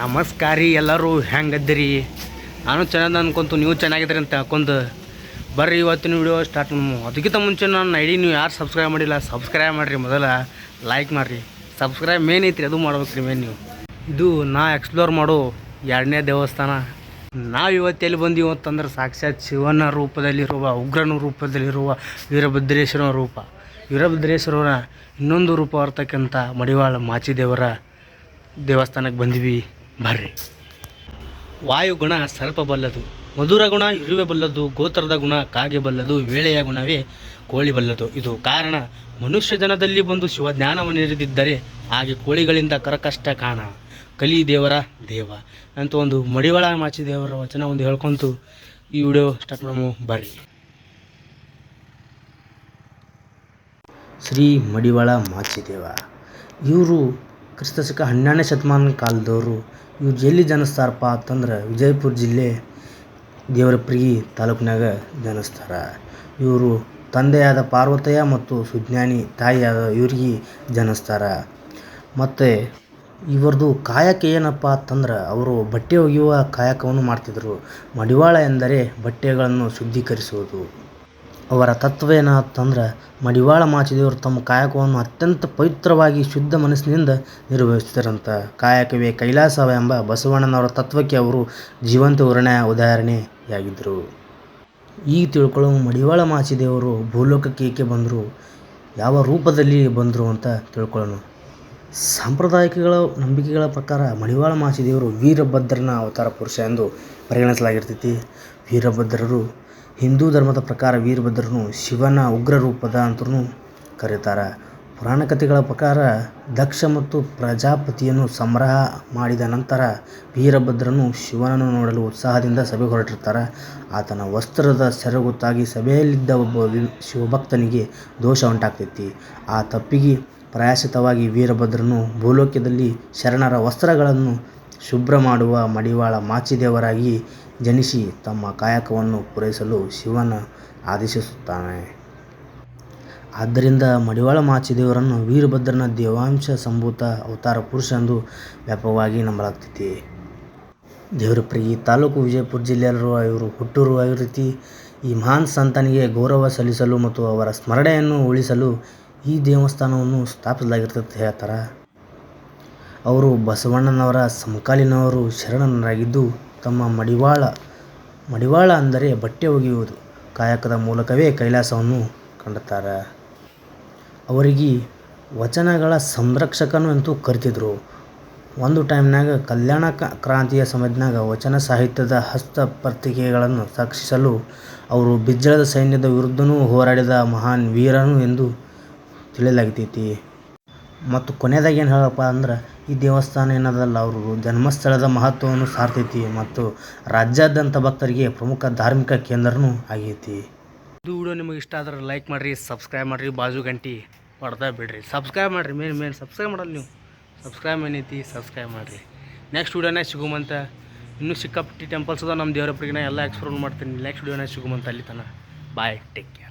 ನಮಸ್ಕಾರ ರೀ ಎಲ್ಲರೂ, ಹೆಂಗದ್ದಿರಿ? ನಾನು ಚೆನ್ನಾಗಿ ಅನ್ಕೊಂತು, ನೀವು ಚೆನ್ನಾಗಿದ್ದೀರಿ ಅಂತ ಹಾಕೊಂಡು ಬರ್ರಿ ಇವತ್ತಿನ ವಿಡಿಯೋ ಸ್ಟಾರ್ಟ್ ನಮ್ಮ ಅದಕ್ಕಿಂತ ಮುಂಚೆ ನಾನು ಐಡಿ ನೀವು ಯಾರು ಸಬ್ಸ್ಕ್ರೈಬ್ ಮಾಡಿಲ್ಲ ಸಬ್ಸ್ಕ್ರೈಬ್ ಮಾಡಿರಿ ಮೊದಲ. ಲೈಕ್ ಮಾಡಿರಿ. ಸಬ್ಸ್ಕ್ರೈಬ್ ಮೇನ್ ಐತ್ರಿ, ಅದು ಮಾಡ್ಬೇಕು ರೀ ಮೇನ್ ನೀವು. ಇದು ನಾ ಎಕ್ಸ್ಪ್ಲೋರ್ ಮಾಡೋ ಎರಡನೇ ದೇವಸ್ಥಾನ. ನಾವು ಇವತ್ತು ಎಲ್ಲಿ ಬಂದೀವಿ ಅಂತಂದ್ರೆ ಸಾಕ್ಷಾತ್ ಶಿವನ ರೂಪದಲ್ಲಿರುವ, ಉಗ್ರನ ರೂಪದಲ್ಲಿರುವ ವೀರಭದ್ರೇಶ್ವರನ ರೂಪ. ವೀರಭದ್ರೇಶ್ವರನ ಇನ್ನೊಂದು ರೂಪ ಬರ್ತಕ್ಕಂಥ ಮಡಿವಾಳ ಮಾಚಿದೇವರ ದೇವಸ್ಥಾನಕ್ಕೆ ಬಂದ್ವಿ. ಬರ್ರಿ. ವಾಯುಗುಣ ಸರ್ಪ ಬಲ್ಲದು, ಮಧುರ ಗುಣ ಇರುವೆ ಬಲ್ಲದು, ಗೋತ್ರದ ಗುಣ ಕಾಗೆ ಬಲ್ಲದು, ವೇಳೆಯ ಗುಣವೇ ಕೋಳಿ ಬಲ್ಲದು. ಇದು ಕಾರಣ, ಮನುಷ್ಯ ಜನದಲ್ಲಿ ಬಂದು ಶಿವಜ್ಞಾನವನ್ನು ಹಿಡಿದಿದ್ದರೆ ಹಾಗೆ ಕೋಳಿಗಳಿಂದ ಕರಕಷ್ಟ ಕಾಣ. ಕಲಿ ದೇವರ ದೇವ. ಅಂತ ಒಂದು ಮಡಿವಾಳ ಮಾಚಿ ದೇವರ ವಚನ ಒಂದು ಹೇಳ್ಕೊಂತು ಈ ವಿಡಿಯೋ ಸ್ಟಾರ್ಟ್ ಮಾಡಮು, ಬರ್ರಿ. ಶ್ರೀ ಮಡಿವಾಳ ಮಾಚಿದೇವ. ಇವರು ಕ್ರಿಸ್ತಶಕ ಹನ್ನೆರಡನೇ ಶತಮಾನ ಕಾಲದವರು ಇವ್ರು ಎಲ್ಲಿ ಜನಿಸ್ತಾರಪ್ಪ ಅಂತಂದ್ರೆ ವಿಜಯಪುರ ಜಿಲ್ಲೆ ದೇವರಪ್ರಿ ತಾಲೂಕಿನಾಗ ಜನಿಸ್ತಾರ. ಇವರು ತಂದೆಯಾದ ಪಾರ್ವತಯ್ಯ ಮತ್ತು ಸುಜ್ಞಾನಿ ತಾಯಿಯಾದ ಇವ್ರಿಗೆ ಜನಿಸ್ತಾರ. ಮತ್ತು ಇವರದು ಕಾಯಕ ಏನಪ್ಪ ಅಂತಂದ್ರೆ ಅವರು ಬಟ್ಟೆ ಒಗೆಯುವ ಕಾಯಕವನ್ನು ಮಾಡ್ತಿದ್ದರು ಮಡಿವಾಳ ಎಂದರೆ ಬಟ್ಟೆಗಳನ್ನು ಶುದ್ಧೀಕರಿಸುವುದು. ಅವರ ತತ್ವ ಏನಂತಂದ್ರೆ ಮಡಿವಾಳ ಮಾಚಿದೇವರು ತಮ್ಮ ಕಾಯಕವನ್ನು ಅತ್ಯಂತ ಪವಿತ್ರವಾಗಿ ಶುದ್ಧ ಮನಸ್ಸಿನಿಂದ ನಿರ್ವಹಿಸ್ತಾರಂತ ಕಾಯಕವೇ ಕೈಲಾಸವ ಎಂಬ ಬಸವಣ್ಣನವರ ತತ್ವಕ್ಕೆ ಅವರು ಜೀವಂತ ಉರಣೆ ಉದಾಹರಣೆಯಾಗಿದ್ದರು. ಈಗ ತಿಳ್ಕೊಳ್ಳೋ ಮಡಿವಾಳ ಮಾಚಿದೇವರು ಭೂಲೋಕಕ್ಕೆ ಏಕೆ ಬಂದರು, ಯಾವ ರೂಪದಲ್ಲಿ ಬಂದರು ಅಂತ ತಿಳ್ಕೊಳ್ಳೋಣ. ಸಾಂಪ್ರದಾಯಿಕಗಳ ನಂಬಿಕೆಗಳ ಪ್ರಕಾರ ಮಡಿವಾಳ ಮಾಚಿದೇವರು ವೀರಭದ್ರನ ಅವತಾರ ಪುರುಷ ಎಂದು ಪರಿಗಣಿಸಲಾಗಿರ್ತೈತಿ. ವೀರಭದ್ರರು, ಹಿಂದೂ ಧರ್ಮದ ಪ್ರಕಾರ ವೀರಭದ್ರನು ಶಿವನ ಉಗ್ರ ರೂಪದ ಅಂತೂ ಕರೀತಾರೆ ಪುರಾಣ ಕಥೆಗಳ ಪ್ರಕಾರ ದಕ್ಷ ಮತ್ತು ಪ್ರಜಾಪತಿಯನ್ನು ಸಂಗ್ರಹ ಮಾಡಿದ ನಂತರ ವೀರಭದ್ರನು ಶಿವನನ್ನು ನೋಡಲು ಉತ್ಸಾಹದಿಂದ ಸಭೆ ಹೊರಟಿರ್ತಾರೆ ಆತನ ವಸ್ತ್ರದ ಸೆರಗುತ್ತಾಗಿ ಸಭೆಯಲ್ಲಿದ್ದ ಒಬ್ಬ ಶಿವಭಕ್ತನಿಗೆ ದೋಷ ಉಂಟಾಗ್ತೈತಿ ಆ ತಪ್ಪಿಗೆ ಪ್ರಯಾಸಿತವಾಗಿ ವೀರಭದ್ರನು ಭೂಲೋಕದಲ್ಲಿ ಶರಣರ ವಸ್ತ್ರಗಳನ್ನು ಶುಭ್ರ ಮಾಡುವ ಮಡಿವಾಳ ಮಾಚಿದೇವರಾಗಿ ಜನಿಸಿ ತಮ್ಮ ಕಾಯಕವನ್ನು ಪೂರೈಸಲು ಶಿವನ ಆದೇಶಿಸುತ್ತಾನೆ. ಆದ್ದರಿಂದ ಮಡಿವಾಳ ಮಾಚಿದೇವರನ್ನು ವೀರಭದ್ರನ ದೇವಾಂಶ ಸಂಭೂತ ಅವತಾರ ಪುರುಷ ಎಂದು ವ್ಯಾಪಕವಾಗಿ ನಂಬಲಾಗ್ತೈತಿ ದೇವರಪ್ರಿಗಿ ತಾಲೂಕು ವಿಜಯಪುರ ಜಿಲ್ಲೆಯಲ್ಲಿರುವ ಇವರು ಹುಟ್ಟೂರು ರೀತಿ ಈ ಮಹಾನ್ ಸಂತನಿಗೆ ಗೌರವ ಸಲ್ಲಿಸಲು ಮತ್ತು ಅವರ ಸ್ಮರಣೆಯನ್ನು ಉಳಿಸಲು ಈ ದೇವಸ್ಥಾನವನ್ನು ಸ್ಥಾಪಿಸಲಾಗಿರ್ತದೆ ಹೇಳ್ತಾರೆ? ಅವರು ಬಸವಣ್ಣನವರ ಸಮಕಾಲೀನವರು ಶರಣನರಾಗಿದ್ದು ತಮ್ಮ ಮಡಿವಾಳ ಮಡಿವಾಳ ಅಂದರೆ ಬಟ್ಟೆ ಒಗೆಯುವುದು. ಕಾಯಕದ ಮೂಲಕವೇ ಕೈಲಾಸವನ್ನು ಕಂಡುತ್ತಾರೆ ಅವರಿಗೆ ವಚನಗಳ ಸಂರಕ್ಷಕನು ಅಂತೂ ಕರಿತಿದ್ರು. ಒಂದು ಟೈಮ್ನಾಗ ಕಲ್ಯಾಣ ಕ್ರಾಂತಿಯ ಸಮಯದಾಗ ವಚನ ಸಾಹಿತ್ಯದ ಹಸ್ತಪತ್ರಿಕೆಗಳನ್ನು ರಕ್ಷಿಸಲು ಅವರು ಬಿಜ್ಜಳದ ಸೈನ್ಯದ ವಿರುದ್ಧನೂ ಹೋರಾಡಿದ ಮಹಾನ್ ವೀರನು ಎಂದು ತಿಳಿಯಲಾಗ್ತೈತಿ. ಮತ್ತು ಕೊನೆಯದಾಗಿ ಏನು ಹೇಳಪ್ಪ ಅಂದ್ರೆ ಈ ದೇವಸ್ಥಾನ ಏನದಲ್ಲ, ಅವರು ಜನ್ಮಸ್ಥಳದ ಮಹತ್ವವನ್ನು ಸಾರ್ತೈತಿ ಮತ್ತು ರಾಜ್ಯಾದ್ಯಂತ ಭಕ್ತರಿಗೆ ಪ್ರಮುಖ ಧಾರ್ಮಿಕ ಕೇಂದ್ರನೂ ಆಗೈತಿ. ಇದು ವಿಡಿಯೋ ನಿಮಗೆ ಇಷ್ಟ ಆದ್ರೆ ಲೈಕ್ ಮಾಡಿರಿ, ಸಬ್ಸ್ಕ್ರೈಬ್ ಮಾಡಿರಿ, ಬಾಜು ಗಂಟಿ ಹೊಡೆದ ಬಿಡ್ರಿ. ಸಬ್ಸ್ಕ್ರೈಬ್ ಮಾಡಿರಿ, ಮೇನ್ ಮೇನ್ ಸಬ್ಸ್ಕ್ರೈಬ್ ಮಾಡಲ್ಲ ನೀವು. ಸಬ್ಸ್ಕ್ರೈಬ್ ಏನೈತಿ, ಸಬ್ಸ್ಕ್ರೈಬ್ ಮಾಡಿರಿ. ನೆಕ್ಸ್ಟ್ ವಿಡಿಯೋನೇ ಸಿಗುಮಂತ ಇನ್ನೂ ಸಿಕ್ಕಾಪಟ್ಟಿ ಟೆಂಪಲ್ಸ್ ಅದ ನಮ್ಮ ದೇವರ ಪ್ರಿಗಿನ ಎಲ್ಲ ಎಕ್ಸ್ಪ್ಲೋರ್ ಮಾಡ್ತೀನಿ. ನೆಕ್ಸ್ಟ್ ವಿಡಿಯೋನೇ ಸಿಗುಮಂತ ಅಲ್ಲಿ ತನ ಬಾಯ್ ಟೇಕ್ ಕೇರ್